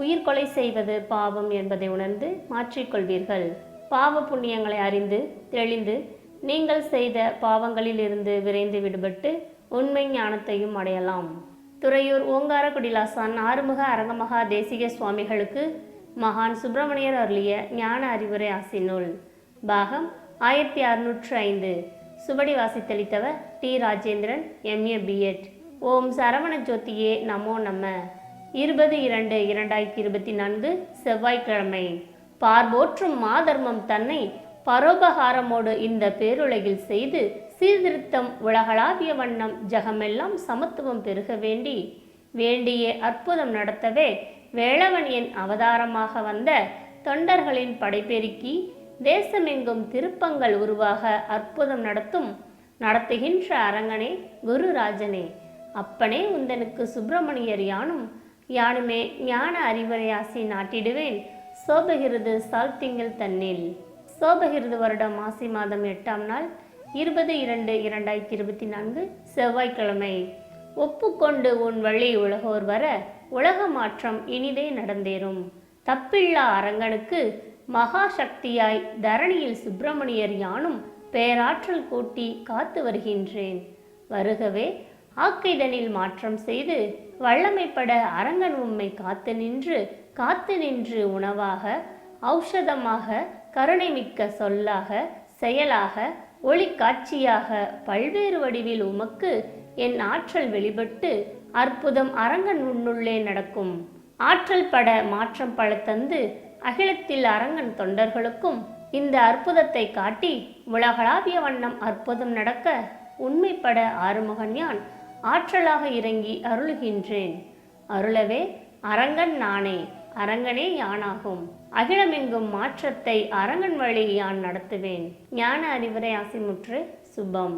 உயிர் கொலை செய்வது பாவம் என்பதை உணர்ந்து மாற்றிக்கொள்வீர்கள் பாவ புண்ணியங்களை அறிந்து தெளிந்து நீங்கள் செய்த பாவங்களிலிருந்து விரைந்து விடுபட்டு உண்மை ஞானத்தையும் அடையலாம். துறையூர் ஓங்கார குடிலாசான் ஆறுமுக அரங்கமகா தேசிக சுவாமிகளுக்கு மகான் சுப்பிரமணியர் அருளிய ஞான அறிவுரை ஆசினுள் பாகம் ஆயிரத்தி அறுநூற்று ஐந்து. சுபடி வாசித்தளித்தவர் டி. ராஜேந்திரன் எம்ஏ பிஎட் ஓம் சரவண ஜோதியே நமோ நம்ம இருபது இரண்டு இரண்டாயிரத்தி இருபத்தி நான்கு செவ்வாய்க்கிழமை. பார்போற்றும் மாதர்மம் தன்னை பரோபகாரமோடு இந்த பேருலகில் செய்து சீர்திருத்தம் உலகளாவிய வண்ணம் ஜகமெல்லாம் சமத்துவம் பெருக வேண்டி வேண்டிய அற்புதம் நடத்தவே வேளவன் என் அவதாரமாக வந்த தொண்டர்களின் படைபெருக்கி தேசமெங்கும் திருப்பங்கள் உருவாக அற்புதம் நடத்தும் நடத்துகின்ற அரங்கனே குருராஜனே. அப்பனே உந்தனுக்கு சுப்பிரமணியர் யானும் யானுமே ஞான அறிவுரையாசி நாட்டிடுவேன். சோபகிருது சால்திங்கள் தன்னில். சோபகிருது வருடம் மாசி மாதம் எட்டாம் நாள் இருபது இரண்டு இரண்டாயிரத்தி இருபத்தி நான்கு செவ்வாய்க்கிழமை. ஒப்புக்கொண்டு உன் வழி உலகோர் வர உலக மாற்றம் இனிதே நடந்தேறும். தப்பில்லா அரங்கனுக்கு மகா சக்தியாய் தரணியில் சுப்பிரமணியர் யானும் பேராற்றல் கூட்டி காத்து வருகின்றேன். வருகவே ஆக்கைதனில் மாற்றம் செய்து வல்லமைப்பட அரங்கன் உம்மை காத்து நின்று காத்து நின்று உணவாக ஔஷதமாக கருணை மிக்க சொல்லாக செயலாக ஒளி காட்சியாக பல்வேறு வடிவில் உமக்கு என் ஆற்றல் வெளிப்பட்டு அற்புதம் அரங்கன் உன்னுள்ளே நடக்கும். ஆற்றல் பட மாற்றம் பல தந்து அகிலத்தில் அரங்கன் தொண்டர்களுக்கும் இந்த அற்புதத்தை காட்டி உலகளாவிய வண்ணம் அற்புதம் நடக்க உண்மைப்பட ஆறுமுகன் யான் ஆற்றலாக இறங்கி அருளுகின்றேன். அருளவே அரங்கன் நானே அரங்கனே யானாகும். அகிலமெங்கும் மாற்றத்தை அரங்கன் வழி யான் நடத்துவேன். ஞான அறிவுரை அசிமுற்று சுபம்.